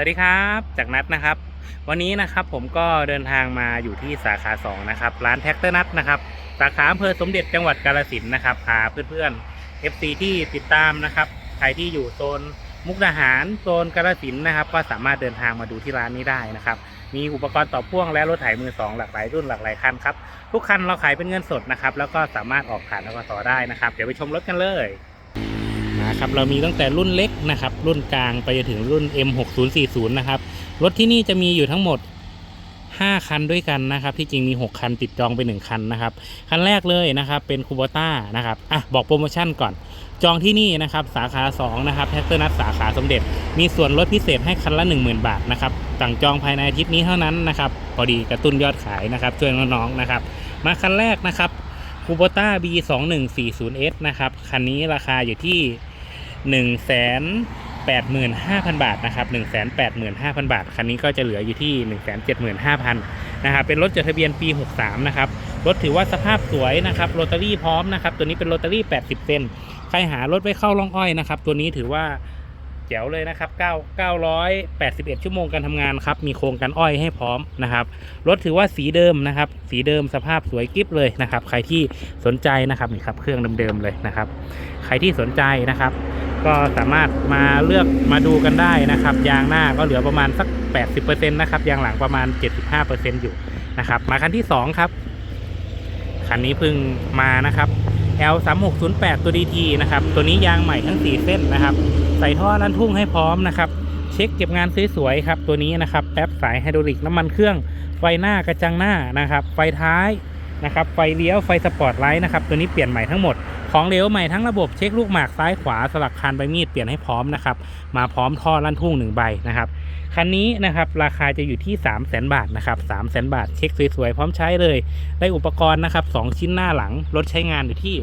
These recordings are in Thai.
วัสดีครับจากนัดนะครับ วันนี้นะครับผมก็เดินทางมาอยู่ที่สาขา2นะครับร้านแท็กเตอร์นัทนะครับสาขาอำเภอสมเด็จจังหวัดกาฬสินนะครับพาเพื่อนๆ FC ที่ติดตามนะครับใครที่อยู่โซนมุกดาหารโซนกาฬสินนะครับ ก็สามารถเดินทางมาดูที่ร้านนี้ได้นะครับมีอุปกรณ์ต่อพ่วงและรถไถมือสองหลากหลายรุ่นหลากหลายคันครับทุกคันเราขายเป็นเงินสดนะครับแล้วก็สามารถออกผ่านอกสได้นะครับ เดี๋ยวไปชมรถกันเลย ครับเรามีตั้งแต่รุ่นเล็กนะครับ รุ่นกลางไปจนถึงรุ่น M6040 นะครับรถที่นี่จะมีอยู่ทั้งหมด 5 คันด้วยกันนะครับ ที่จริงมี 6 คันติดจองไป 1 คันนะครับ คันแรกเลยนะครับเป็นคูบต้านะครับอะบอกโปรโมชั่นก่อน จองที่นี่นะครับสาขา 2 นะครับแท็กเตอร์นัทสาขาสมเด็จ มีส่วนลดพิเศษให้คันละ 10,000 บาทนะครับสั่งจองภายในอาทิตย์นี้เท่านั้นนะครับพอดีกระตุ้นยอดขายนะครับช่วยน้องๆนะครับ มาคันแรกนะครับคูโบต้า B2140S นะครับ คันนี้ราคาอยู่ที่ 1 8 5 0 0 0 บาทนะครับ 1 8 5 0 0 0 บาท คันนี้ก็จะเหลืออยู่ที่ 1 7 5 0 0 0นะครับ เป็นรถจดทะเบียนปี 63 นะครับ รถถือว่าสภาพสวยนะครับโรตารี่พร้อมนะครับ ตัวนี้เป็นโรตารี่ 80 เซน ใครหารถไปเข้าล่องอ้อยนะครับ ตัวนี้ถือว่าแจ๋วเลยนะครับ9 981 ชั่วโมงการทำงานครับ มีโครงกันอ้อยให้พร้อมนะครับ รถถือว่าสีเดิมนะครับ สีเดิมสภาพสวยกิ๊บเลยนะครับ ใครที่สนใจนะครับนี่ครับ เครื่องเดิมๆเลยนะครับ ใครที่สนใจนะครับ ก็สามารถมาเลือกมาดูกันได้นะครับ ยางหน้าก็เหลือประมาณสัก 80%นะครับ ยางหลังประมาณ 75%อยู่นะครับ มาคันที่ 2 ครับ คันนี้เพิ่งมานะครับ L 3 6 0 8 ตัว DT นะครับ ตัวนี้ยางใหม่ทั้ง 4 เส้นนะครับ ใส่ท่อลันทุ่งให้พร้อมนะครับเช็คเก็บงานสวยๆครับ ตัวนี้นะครับแป๊บสายไฮดรอลิกน้ำมันเครื่องไฟหน้ากระจังหน้านะครับ ไฟท้าย นะครับไฟเลี้ยวไฟสปอร์ตไลท์นะครับตัวนี้เปลี่ยนใหม่ทั้งหมดของเหลวใหม่ทั้งระบบเช็คลูกหมากซ้ายขวาสลักคานใบมีดเปลี่ยนให้พร้อมนะครับมาพร้อมท่อลั่นทุ่งหนึ่งใบนะครับคันนี้นะครับราคาจะอยู่ที่ 3 0 0 0 0 0บาทนะครับ3 0 0 0 0 0บาทเช็คสวยๆพร้อมใช้เลย ได้อุปกรณ์นะครับ2ชิ้นหน้าหลังรถใช้งานอยู่ที่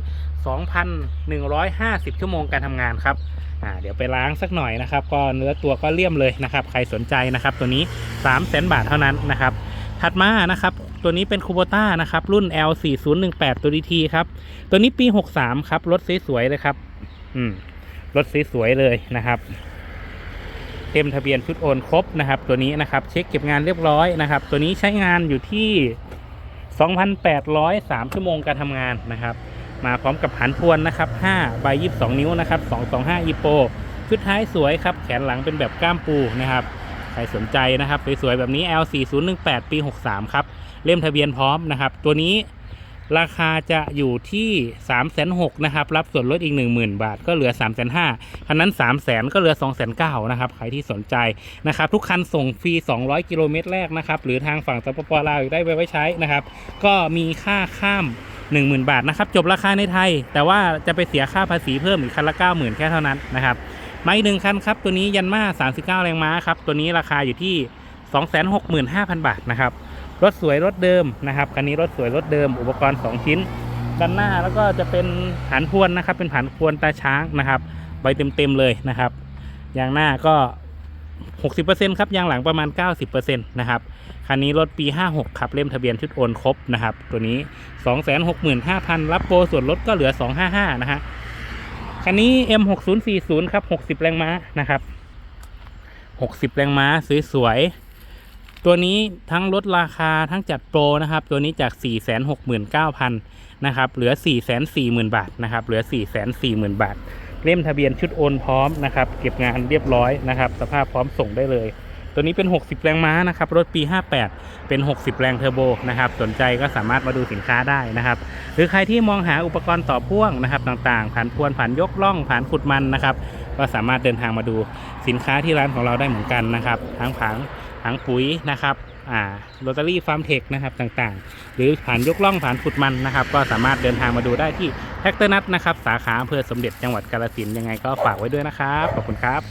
2,150 ชั่วโมงการทำงานครับอ่าเดี๋ยวไปล้างสักหน่อยนะครับ ก็เนื้อตัวก็เลี่ยมเลยนะครับ ใครสนใจนะครับ ตัวนี้ 3 0 0 0 0 0บาทเท่านั้นนะครับ ถัดมานะครับ ตัวนี้เป็นคูโบต้านะครับ รุ่น L4018 ตัว DT ครับ ตัวนี้ปี 63 ครับ รถสวยๆเลยครับ อืม รถสวยๆเลยนะครับ เต็มทะเบียนชุดโอนครบนะครับ ตัวนี้นะครับ เช็คเก็บงานเรียบร้อยนะครับ ตัวนี้ใช้งานอยู่ที่ 2,803 ชั่วโมงการทำงานนะครับ มาพร้อมกับหันพวนนะครับ5ใบ22 นิ้วนะครับ 225 e p o ชุดท้ายสวยครับ แขนหลังเป็นแบบก้ามปูนะครับ ใครสนใจนะครับสวยๆแบบนี้ L4018 ปี 63 ครับ เล่มทะเบียนพร้อมนะครับ ตัวนี้ราคาจะอยู่ที่ 3 6 0 0 0นะครับ รับส่วนลดอีก 10,000 บาท ก็เหลือ 3 5 0 0 0คันนั้น 3 0 0 0 0 0ก็เหลือ 2 9 0 0 0นะครับ ใครที่สนใจนะครับ ทุกคันส่งฟรี 200 กิโลเมตรแรกนะครับ หรือทางฝั่งสปปลาวได้ไว้ไว้ใช้นะครับ ก็มีค่าข้าม 10,000 บาทนะครับ จบราคาในไทย แต่ว่าจะไปเสียค่าภาษีเพิ่มอีกคันละ 90,000 แค่เท่านั้นนะครับ มาอีกหนึ่งคันครับ ตัวนี้ยันมา 39 แรงม้าครับ ตัวนี้ราคาอยู่ที่ 265,000 บาทนะครับ รถสวยรถเดิมนะครับ คันนี้รถสวยรถเดิม อุปกรณ์ 2 ชิ้น ด้านหน้าแล้วก็จะเป็นผันพวนนะครับ เป็นผันพวนตาช้างนะครับ ใบเต็มๆเลยนะครับ ยางหน้าก็ 60%ครับ ยางหลังประมาณ 90%นะครับ คันนี้รถปี 56 ครับ เล่มทะเบียนชุดโอนครบนะครับ ตัวนี้ 265,000 รับโปรส่วนลดก็เหลือ 255 นะฮะ คันนี้ M6040 ครับ 60 แรงม้านะครับ 60 แรงม้าสวยๆ ตัวนี้ทั้งลดราคาทั้งจัดโปรนะครับ ตัวนี้จาก 469,000นะครับ เหลือ 440,000 บาทนะครับ เหลือ 440,000 บาท เล่มทะเบียนชุดโอนพร้อมนะครับ เก็บงานเรียบร้อยนะครับ สภาพพร้อมส่งได้เลย ตัวนี้เป็น 60 แรงม้านะครับ รถปี 58 เป็น 60 แรงเทอร์โบนะครับ สนใจก็สามารถมาดูสินค้าได้นะครับ หรือใครที่มองหาอุปกรณ์ต่อพ่วงนะครับต่างๆ ผ่านพวนผ่านยกล่องผ่านขุดมันนะครับ ก็สามารถเดินทางมาดูสินค้าที่ร้านของเราได้เหมือนกันนะครับ ทั้งผังผังปุ๋ยนะครับอ่าโรตารี่ฟาร์มเทคนะครับต่างๆ หรือผ่านยกล่องผ่านขุดมันนะครับ ก็สามารถเดินทางมาดูได้ที่แท็กเตอร์นัทนะครับ สาขาอำเภอสมเด็จจังหวัดกาฬสินธุ์ยังไงก็ฝากไว้ด้วยนะครับ ขอบคุณครับ